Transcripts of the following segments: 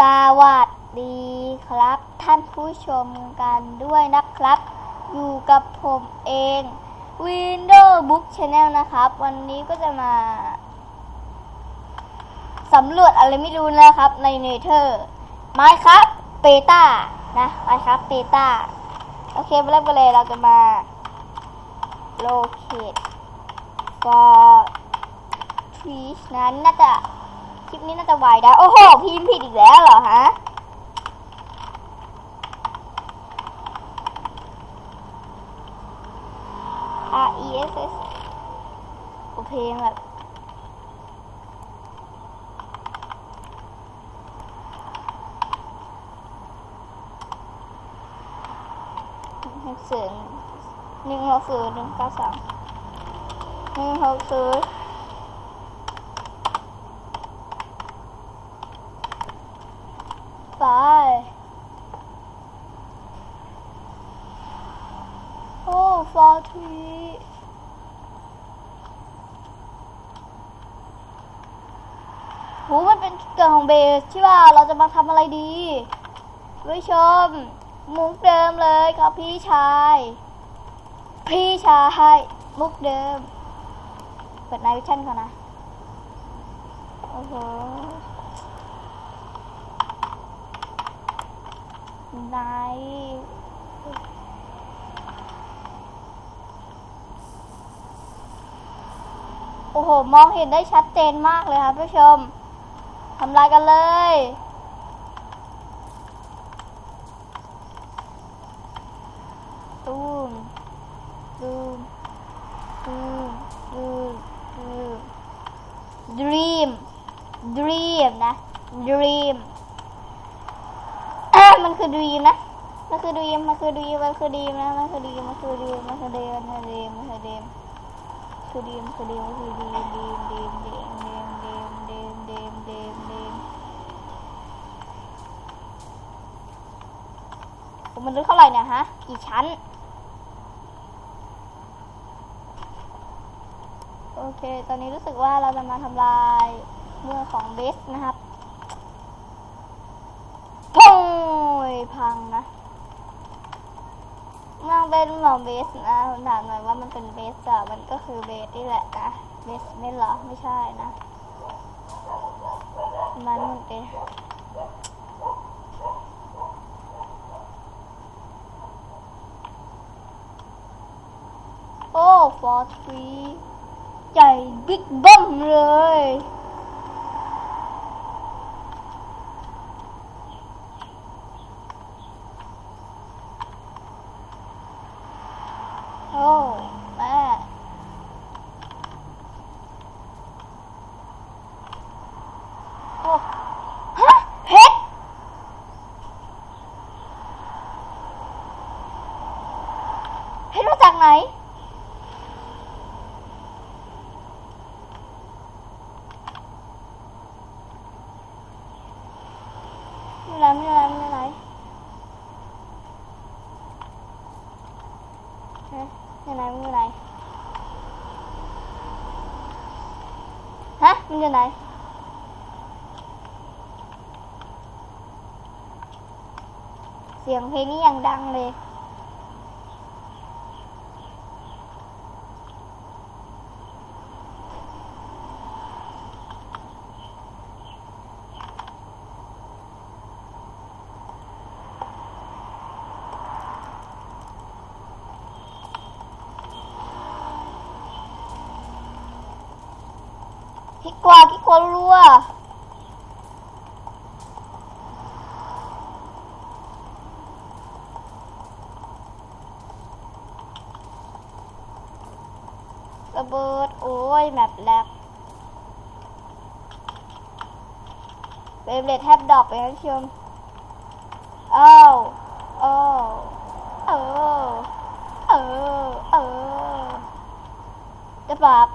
สวัสดีครับ ท่านผู้ชมกันด้วยนะครับ อยู่กับผมเอง Windows Book Channel นะครับ วันนี้ก็จะมาสำรวจอะไรไม่รู้นะครับ ในเนเธอร์ไม้ครับเปต้านะไม้ครับเปต้าโอเคมาเริ่มกันเลยเราจะมา locate for trees นั้นน่าจะ คลิปนี้น่าจะไวได้ โอ้โห พิมพ์ผิดอีกแล้วเหรอฮะ R E S S โอเพลงแบบหกศูนย์หนึ่งหกศูนย์หนึ่งเก้าสามหนึ่งหกศูนย์ ไป โอ้ฟอร์ทีโหมันเป็นเกิดของเบสที่ว่าเราจะมาทำอะไรดีผู้ชม มุกเดิมเลยครับพี่ชาย พี่ชายมุกเดิม เปิดไนวิชั่นก่อนนะ โอ้โห ไนโอ้โห มองเห็นได้ชัดเจนมากเลยครับผู้ชมทำลายกันเลย ตูมตูมตูมตูมตูม dream dream นะ dream มันคือดีมนะ มันคือดีมมันคือดีมมันคือดีมนะ มันคือดีมมันคือดีมมันคือดีมมันคือดีมมันคือดีมคือดีมคือดีมคือดีมดีมดีมดีมดีมดีมดีมดีมดีมดีมผมมันลึกเท่าไหร่เนี่ยฮะ กี่ชั้น โอเค ตอนนี้รู้สึกว่าเราจะมาทำลายเมืองของเบสนะครับ โอ้ยพังนะมัน เป็นเหมอนเบสนะผมถามหน่อยว่ามันเป็นเบสอะมันก็คือเบสนี่แหละนะ เบสไม่เหรอ ไม่ใช่นะ มันมันเป็นโอ้ฟอร์ทรีใหญ่บิ๊กบิ้มเลย โอ้แม่โอ้ฮะเพชรเพชรมาจากไหน ไรไม่เป็นไรไม่เป็นไรไม่เป็นไรไม่เป็นไรฮะมันอยู่ไหนเสียงเพลงนี้ยังดังเลย คิดกว่าคิดกว่ารัวระเบิด โอ้ยแมปแลกเบเบลดแทบดรอปไปนะผู้ชมเอ้าวอ้าวเออ เออ เออจะปรับ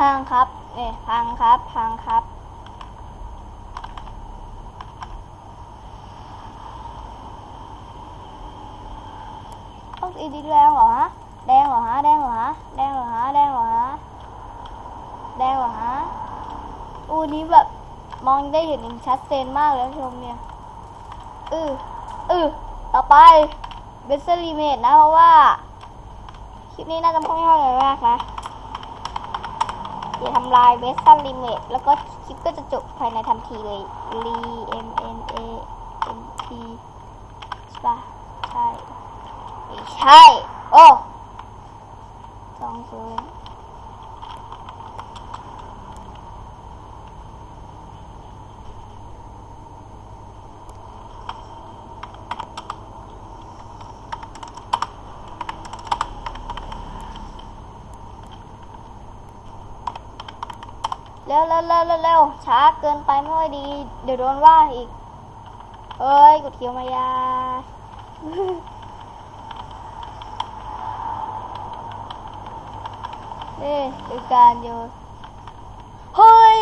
พัง เนี่ยพังครับ พังครับต้องอีดีแดงเหรอฮะ แดงเหรอฮะ แดงเหรอฮะ แดงเหรอฮะ แดงเหรอฮะ แดงเหรอฮะ อูนี้แบบมองได้เห็นอย่างชัดเจนมากเลยท่านผู้ชมเนี่ย อืออือต่อไปเบสเซอรีเมดนะเพราะว่า คลิปนี้น่าจะไม่ค่อยอะไรมากนะ อย่าทำลายเวสตันลิเมตแล้วก็คลิปก็จะจบภายในทันทีเลย l m n a m t ใช่ปะใช่ ไม่ใช่ โอ้สองศูนย์ เร็วเร็วเร็วเร็วเร็วช้าเกินไปไม่ค่อยดี เดี๋ยวโดนว่าอีกเฮ้ยกดเขียวมายานี่คือการโยนเฮ้ย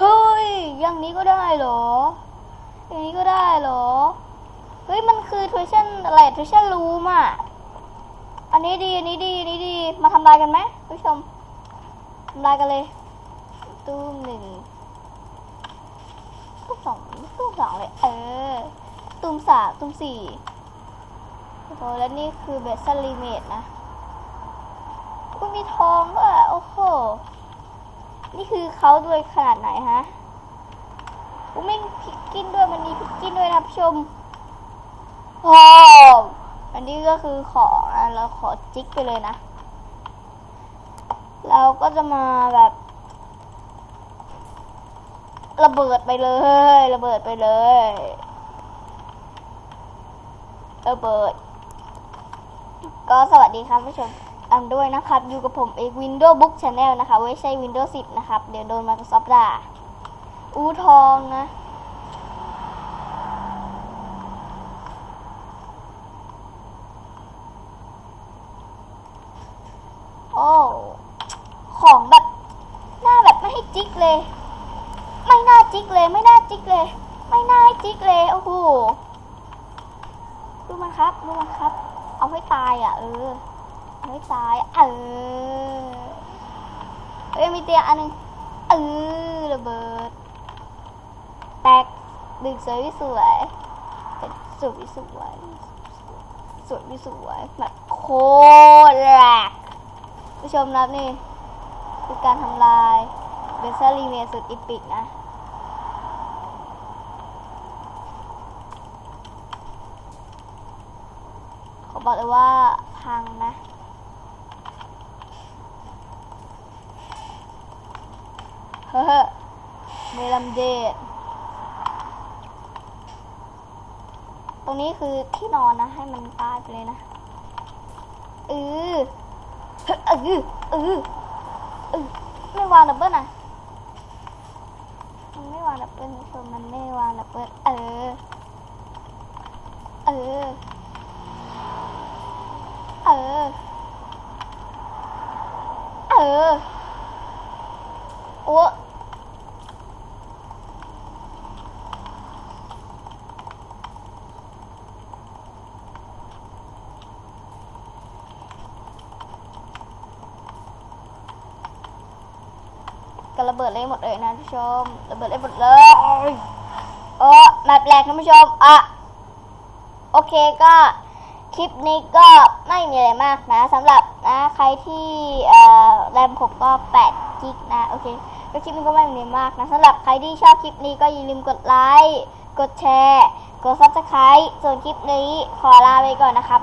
เฮ้ย อย่างนี้ก็ได้เหรอ อย่างนี้ก็ได้เหรอ เฮ้ย มันคือท i ชั่นอะไรท i ชั่นรูมอะ อันนี้ดี อันนี้ดี อันนี้ดี มาทำลายกันไหมผู้ชมทำลายกันเลย ตู้มหนึ่งตู้มสองตู้มสองเลย เออ ตู้มสามตู้มสี่โอ้โหแล้วนี่คือเบสซลิเมตนะก็มีทองด้วยโอ้โห นี่คือเขาด้วยขนาดไหนฮะกูไม่พิกกินด้วยมันมีพิกกินด้วยนะผู้ชมโอ้อันนี้ก็คือขอเราขอจิกไปเลยนะ เราก็จะมาแบบ ระเบิดไปเลย ระเบิดไปเลย ระเบิด ก็สวัสดีครับผู้ชมอันด้วยนะครับ อยู่กับผมเอก Windows Book Channel นะคะไว้ใช้ Windows 10 นะครับ เดี๋ยวโดน Microsoft ด่าอูทองนะโอ้ ของแบบ หน้าแบบไม่ให้จิกเลย จิกเลย ไม่น่าจิกเลย ไม่น่าให้จิกเลยโอ้โหดูมันครับดูมันครับ เอาให้ตายอะ เออเอาให้ตายเออเอ้ยมีเตียงอันหนึงเออระเบิด แตกดึงสวยวิสวยเป็นสวยวิสวยสวยวิสวยแบบโคตรแรงผู้ชมนับนี่คือการทำลายเบสซอรีเมสุดอีปิกนะ บอกเลยว่าพังนะ เฮ้อเมลัมเดดตรงนี้คือที่นอนนะ ให้มันตายไปเลยนะเออเออเออเออไม่วางดับเบิลอะมันไม่วางดับเบิลคือมันไม่วางดับเบิลเออ เออ อ เออ โอ้ก็ระเบิดเลยหมดเลยนะท่านผู้ชม ระเบิดเลยหมดเลยโอ้แมปแรกท่านผู้ชม อะ โอเคก็ คลิปนี้ก็ไม่มีอะไรมากนะสำหรับนะใครที่แรมผมก็8กิกนะโอเคก็คลิปนี้ก็ไม่มีอะไรมากนะสำหรับใครที่ชอบคลิปนี้ก็อย่าลืมกดไลค์กดแชร์ กดซับสไครต์ส่วนคลิปนี้ขอลาไปก่อนนะครับ